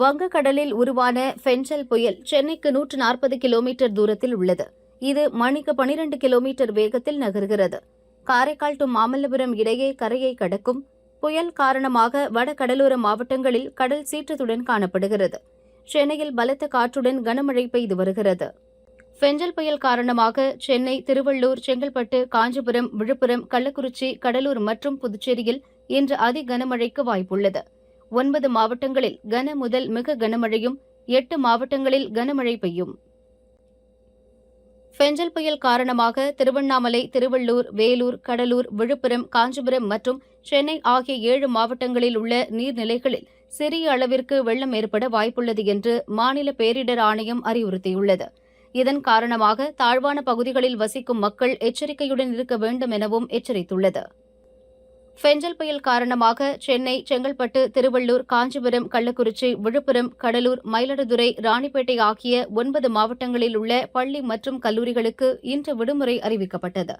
வங்கக்கடலில் உருவான ஃபென்சல் புயல் சென்னைக்கு நூற்று நாற்பது கிலோமீட்டர் தூரத்தில் உள்ளது. இது மணிக்கு பனிரெண்டு கிலோமீட்டர் வேகத்தில் நகர்கிறது. காரைக்கால் டு மாமல்லபுரம் இடையே கரையை கடக்கும் புயல் காரணமாக வடகடலோர மாவட்டங்களில் கடல் சீற்றத்துடன் காணப்படுகிறது. சென்னையில் பலத்த காற்றுடன் கனமழை பெய்து வருகிறது. ஃபெஞ்சல் புயல் காரணமாக சென்னை திருவள்ளூர் செங்கல்பட்டு காஞ்சிபுரம் விழுப்புரம் கள்ளக்குறிச்சி கடலூர் மற்றும் புதுச்சேரியில் இன்று அதி கனமழைக்கு வாய்ப்புள்ளது. ஒன்பது மாவட்டங்களில் கன முதல் மிக கனமழையும் எட்டு மாவட்டங்களில் கனமழை பெய்யும். பெஞ்சல் புயல் காரணமாக திருவண்ணாமலை திருவள்ளூர் வேலூர் கடலூர் விழுப்புரம் காஞ்சிபுரம் மற்றும் சென்னை ஆகிய ஏழு மாவட்டங்களில் உள்ள நீர்நிலைகளில் சிறிய அளவிற்கு வெள்ளம் ஏற்பட வாய்ப்புள்ளது என்று மாநில பேரிடர் ஆணையம் அறிவுறுத்தியுள்ளது. இதன் காரணமாக தாழ்வான பகுதிகளில் வசிக்கும் மக்கள் எச்சரிக்கையுடன் இருக்க வேண்டும் எனவும் எச்சரித்துள்ளது. ஃபெஞ்சல் புயல் காரணமாக சென்னை செங்கல்பட்டு திருவள்ளூர் காஞ்சிபுரம் கள்ளக்குறிச்சி விழுப்புரம் கடலூர் மயிலாடுதுறை ராணிப்பேட்டை ஆகிய ஒன்பது மாவட்டங்களில் உள்ள பள்ளி மற்றும் கல்லூரிகளுக்கு இன்று விடுமுறை அறிவிக்கப்பட்டது.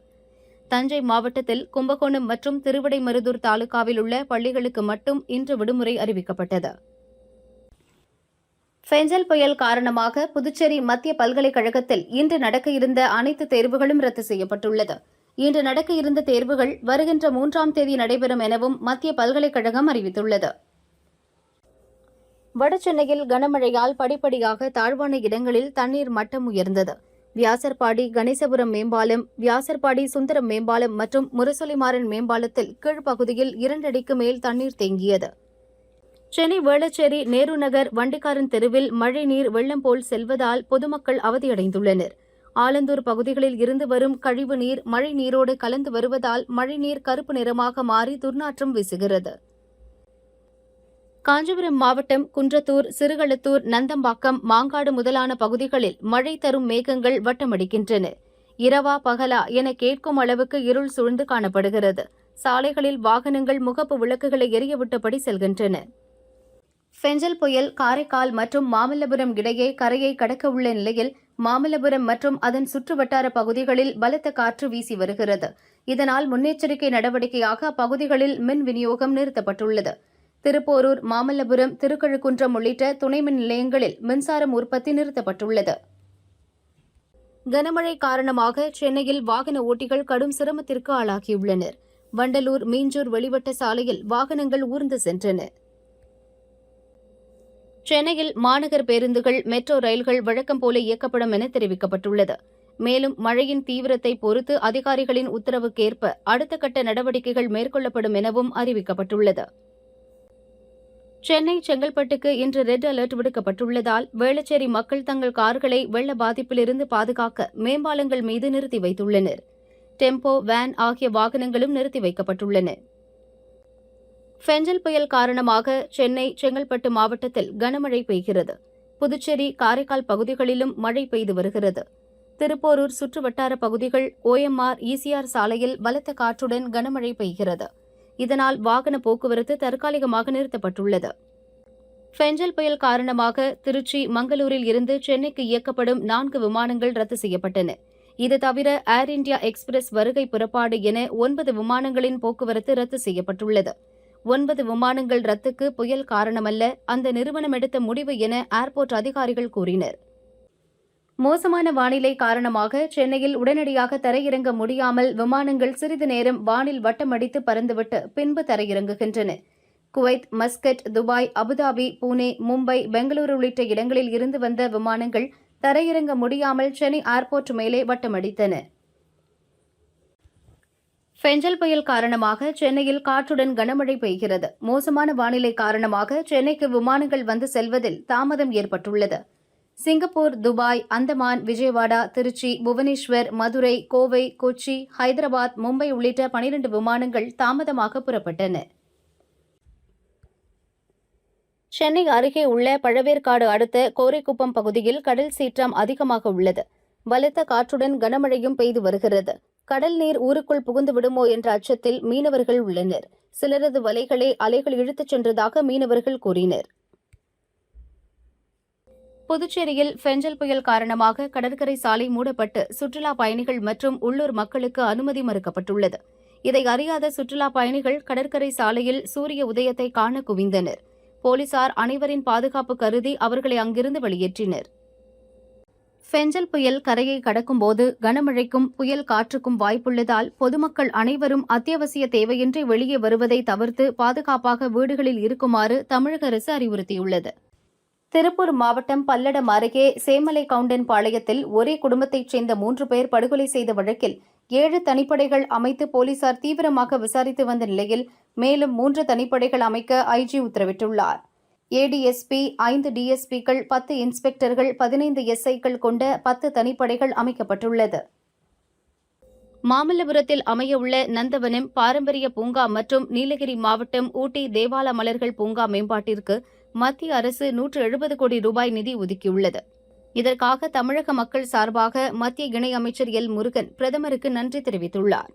தஞ்சை மாவட்டத்தில் கும்பகோணம் மற்றும் திருவிடைமருதூர் தாலுகாவில் உள்ள பள்ளிகளுக்கு மட்டும் இன்று விடுமுறை அறிவிக்கப்பட்டது. ஃபெஞ்சல் புயல் காரணமாக புதுச்சேரி மத்திய பல்கலைக்கழகத்தில் இன்று நடக்க இருந்த அனைத்து தேர்வுகளும் ரத்து செய்யப்பட்டுள்ளது. இன்று நடக்க இருந்த தேர்வுகள் வருகின்ற மூன்றாம் தேதி நடைபெறும் எனவும் மத்திய பல்கலைக்கழகம் அறிவித்துள்ளது. வடசென்னையில் கனமழையால் படிப்படியாக தாழ்வான இடங்களில் தண்ணீர் மட்டம் உயர்ந்தது. வியாசர்பாடி கணேசபுரம் மேம்பாலம் வியாசர்பாடி சுந்தரம் மேம்பாலம் மற்றும் முரசொலிமாறன் மேம்பாலத்தில் கீழ்ப்பகுதியில் இரண்டடிக்கு மேல் தண்ணீர் தேங்கியது. சென்னை வேளச்சேரி நேரு நகர் வண்டிக்காரன் தெருவில் மழைநீர் வெள்ளம் போல் செல்வதால் பொதுமக்கள் அவதியடைந்துள்ளனர். ஆலந்தூர் பகுதிகளில் இருந்து வரும் கழிவு நீர் மழை நீரோடு கலந்து வருவதால் மழைநீர் கருப்பு நிறமாக மாறி துர்நாற்றம் வீசுகிறது. காஞ்சிபுரம் மாவட்டம் குன்றத்தூர் சிறுகளத்தூர் நந்தம்பாக்கம் மாங்காடு முதலான பகுதிகளில் மழை தரும் மேகங்கள் வட்டமடிக்கின்றன. இரவா பகலா என கேட்கும் அளவுக்கு இருள் சூழ்ந்து காணப்படுகிறது. சாலைகளில் வாகனங்கள் முகப்பு விளக்குகளை எரியவிட்டபடி செல்கின்றன. ஃபெஞ்சல் புயல் காரைக்கால் மற்றும் மாமல்லபுரம் இடையே கரையை கடக்க உள்ள நிலையில் மாமல்லபுரம் மற்றும் அதன் சுற்றுவட்டார பகுதிகளில் பலத்த காற்று வீசி வருகிறது. இதனால் முன்னெச்சரிக்கை நடவடிக்கையாக அப்பகுதிகளில் மின் விநியோகம் நிறுத்தப்பட்டுள்ளது. திருப்போரூர் மாமல்லபுரம் திருக்கழுக்குன்றம் உள்ளிட்ட துணை மின் நிலையங்களில் மின்சாரம் உற்பத்தி நிறுத்தப்பட்டுள்ளது. கனமழை காரணமாக சென்னையில் வாகன ஓட்டிகள் கடும் சிரமத்திற்கு ஆளாகியுள்ளனர். வண்டலூர் மீஞ்சூர் வெளிவட்ட சாலையில் வாகனங்கள் ஊர்ந்து சென்றன. சென்னையில் மாநகர் பேருந்துகள் மெட்ரோ ரயில்கள் வழக்கம் போல இயக்கப்படும் என தெரிவிக்கப்பட்டுள்ளது. மேலும் மழையின் தீவிரத்தை பொறுத்து அதிகாரிகளின் உத்தரவுக்கேற்ப அடுத்த கட்ட நடவடிக்கைகள் மேற்கொள்ளப்படும் எனவும் அறிவிக்கப்பட்டுள்ளது. சென்னை செங்கல்பட்டுக்கு இன்று ரெட் அலர்ட் விடுக்கப்பட்டுள்ளதால் வேளச்சேரி மக்கள் தங்கள் கார்களை வெள்ள பாதிப்பிலிருந்து பாதுகாக்க மேம்பாலங்கள் மீது நிறுத்தி வைத்துள்ளனர். டெம்போ வேன் ஆகிய வாகனங்களும் நிறுத்தி வைக்கப்பட்டுள்ளன. ஃபெஞ்சல் புயல் காரணமாக சென்னை செங்கல்பட்டு மாவட்டத்தில் கனமழை பெய்கிறது. புதுச்சேரி காரைக்கால் பகுதிகளிலும் மழை பெய்து வருகிறது. திருப்போரூர் சுற்றுவட்டார பகுதிகள் ஓஎம்ஆர் இசிஆர் சாலையில் பலத்த காற்றுடன் கனமழை பெய்கிறது. இதனால் வாகன போக்குவரத்து தற்காலிகமாக நிறுத்தப்பட்டுள்ளது. ஃபெஞ்சல் புயல் காரணமாக திருச்சி மங்களூரில் இருந்து சென்னைக்கு இயக்கப்படும் நான்கு விமானங்கள் ரத்து செய்யப்பட்டன. இது தவிர ஏர் இண்டியா எக்ஸ்பிரஸ் வருகை புறப்பாடு என ஒன்பது விமானங்களின் போக்குவரத்து ரத்து செய்யப்பட்டுள்ளது. ஒன்பது விமானங்கள் ரத்துக்கு புயல் காரணமல்ல அந்த நிறுவனம் எடுத்த முடிவு என ஏர்போர்ட் அதிகாரிகள் கூறினர். மோசமான வானிலை காரணமாக சென்னையில் உடனடியாக தரையிறங்க முடியாமல் விமானங்கள் சிறிது நேரம் வானில் வட்டமடித்து பறந்துவிட்டு பின்பு தரையிறங்குகின்றன. Kuwait Muscat Dubai Abu Dhabi Pune Mumbai Bengaluru உள்ளிட்ட இடங்களில் இருந்து வந்த விமானங்கள் தரையிறங்க முடியாமல் சென்னை ஏர்போர்ட் மேலே வட்டமடித்தன. ஃபெஞ்சல் புயல் காரணமாக சென்னையில் காற்றுடன் கனமழை பெய்கிறது. மோசமான வானிலை காரணமாக சென்னைக்கு விமானங்கள் வந்து செல்வதில் தாமதம் ஏற்பட்டுள்ளது. சிங்கப்பூர் துபாய் அந்தமான் விஜயவாடா திருச்சி புவனேஸ்வர் மதுரை கோவை கொச்சி ஹைதராபாத் மும்பை உள்ளிட்ட பனிரண்டு விமானங்கள் தாமதமாக புறப்பட்டன. சென்னை அருகே உள்ள பழவேற்காடு அடுத்த கோரைக்குப்பம் பகுதியில் கடல் சீற்றம் அதிகமாக உள்ளது. பலத்த காற்றுடன் கனமழையும் பெய்து வருகிறது. கடல் நீர் ஊருக்குள் புகுந்து விடுமோ என்ற அச்சத்தில் மீனவர்கள் உள்ளனர். சிலரது வலைகளை அலைகள் இழுத்துச் சென்றதாக மீனவர்கள் கூறினர். புதுச்சேரியில் ஃபெஞ்சல் புயல் காரணமாக கடற்கரை சாலை மூடப்பட்டு சுற்றுலா பயணிகள் மற்றும் உள்ளூர் மக்களுக்கு அனுமதி மறுக்கப்பட்டுள்ளது. இதை அறியாத சுற்றுலா பயணிகள் கடற்கரை சாலையில் சூரிய உதயத்தை காண குவிந்தனர். போலீசார் அனைவரின் பாதுகாப்பு கருதி அவர்களை அங்கிருந்து வெளியேற்றினர். ஃபெஞ்சல் புயல் கரையை கடக்கும்போது கனமழைக்கும் புயல் காற்றுக்கும் வாய்ப்புள்ளதால் பொதுமக்கள் அனைவரும் அத்தியாவசிய தேவையின்றி வெளியே வருவதை தவிர்த்து பாதுகாப்பாக வீடுகளில் இருக்குமாறு தமிழக அரசு அறிவுறுத்தியுள்ளது. திருப்பூர் மாவட்டம் பல்லடம் அருகே சேமலை கவுண்டன் பாளையத்தில் ஒரே குடும்பத்தைச் சேர்ந்த மூன்று பேர் படுகொலை செய்த வழக்கில் ஏழு தனிப்படைகள் அமைத்து போலீசார் தீவிரமாக விசாரித்து வந்த நிலையில் மேலும் மூன்று தனிப்படைகள் அமைக்க ஐஜி உத்தரவிட்டுள்ளார். ஏடிஎஸ்பி ஐந்து டிஎஸ்பிக்கள் பத்து இன்ஸ்பெக்டர்கள் பதினைந்து எஸ்ஐக்கள் கொண்ட பத்து தனிப்படைகள் அமைக்கப்பட்டுள்ளது. மாமல்லபுரத்தில் அமையவுள்ள நந்தவனம் பாரம்பரிய பூங்கா மற்றும் நீலகிரி மாவட்டம் ஊட்டி தேவால மலர்கள் பூங்கா மேம்பாட்டிற்கு மத்திய அரசு நூற்று எழுபது கோடி ரூபாய் நிதி ஒதுக்கியுள்ளது. இதற்காக தமிழக மக்கள் சார்பாக மத்திய இணையமைச்சர் எல் முருகன் பிரதமருக்கு நன்றி தெரிவித்துள்ளார்.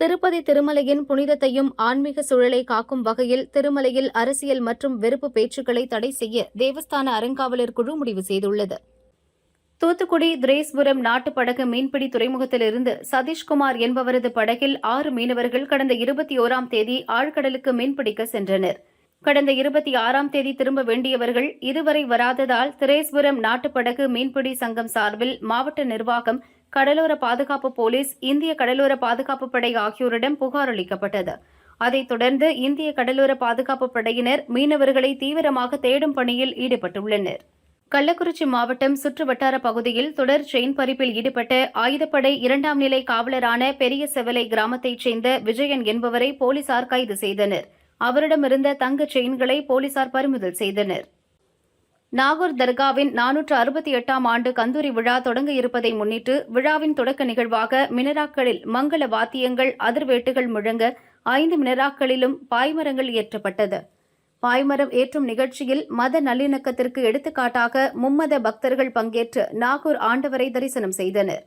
திருப்பதி திருமலையின் புனிதத்தையும் ஆன்மீக சூழலை காக்கும் வகையில் திருமலையில் அரசியல் மற்றும் வெறுப்பு பேச்சுக்களை தடை செய்ய தேவஸ்தான அறங்காவலர் குழு முடிவு செய்துள்ளது. தூத்துக்குடி திரேஸ்புரம் நாட்டு படகு மீன்பிடி துறைமுகத்திலிருந்து சதீஷ்குமார் என்பவரது படகில் ஆறு மீனவர்கள் கடந்த இருபத்தி ஓராம் தேதி ஆழ்கடலுக்கு மீன்பிடிக்க சென்றனர். கடந்த இருபத்தி ஆறாம் தேதி திரும்ப வேண்டியவர்கள் இதுவரை வராததால் திரேஸ்புரம் நாட்டுப்படகு மீன்பிடி சங்கம் சார்பில் மாவட்ட நிர்வாகம் கடலோர பாதுகாப்பு போலீஸ் இந்திய கடலோர பாதுகாப்பு படை ஆகியோரிடம் புகார் அளிக்கப்பட்டது. அதைத் தொடர்ந்து இந்திய கடலோர பாதுகாப்பு படையினர் மீனவர்களை தீவிரமாக தேடும் பணியில் ஈடுபட்டுள்ளனர். கள்ளக்குறிச்சி மாவட்டம் சுற்றுவட்டார பகுதியில் தொடர் செயின் பறிப்பில் ஈடுபட்ட ஆயுதப்படை இரண்டாம் நிலை காவலரான பெரிய செவலை கிராமத்தைச் சேர்ந்த விஜயன் என்பவரை போலீசார் கைது செய்தனர். அவரிடமிருந்த தங்க செயின்களை போலீசார் பறிமுதல் செய்தனர். நாகூர் தர்காவின் நானூற்று அறுபத்தி எட்டாம் ஆண்டு கந்தூரி விழா தொடங்க இருப்பதை முன்னிட்டு விழாவின் தொடக்க நிகழ்வாக மினராக்களில் மங்கள வாத்தியங்கள் அதிர்வேட்டுகள் முழங்க ஐந்து மினராக்களிலும் பாய்மரங்கள் ஏற்றப்பட்டது. பாய்மரம் ஏற்றும் நிகழ்ச்சியில் மத நல்லிணக்கத்திற்கு எடுத்துக்காட்டாக மும்மத பக்தர்கள் பங்கேற்று நாகூர் ஆண்டவரை தரிசனம் செய்தனர்.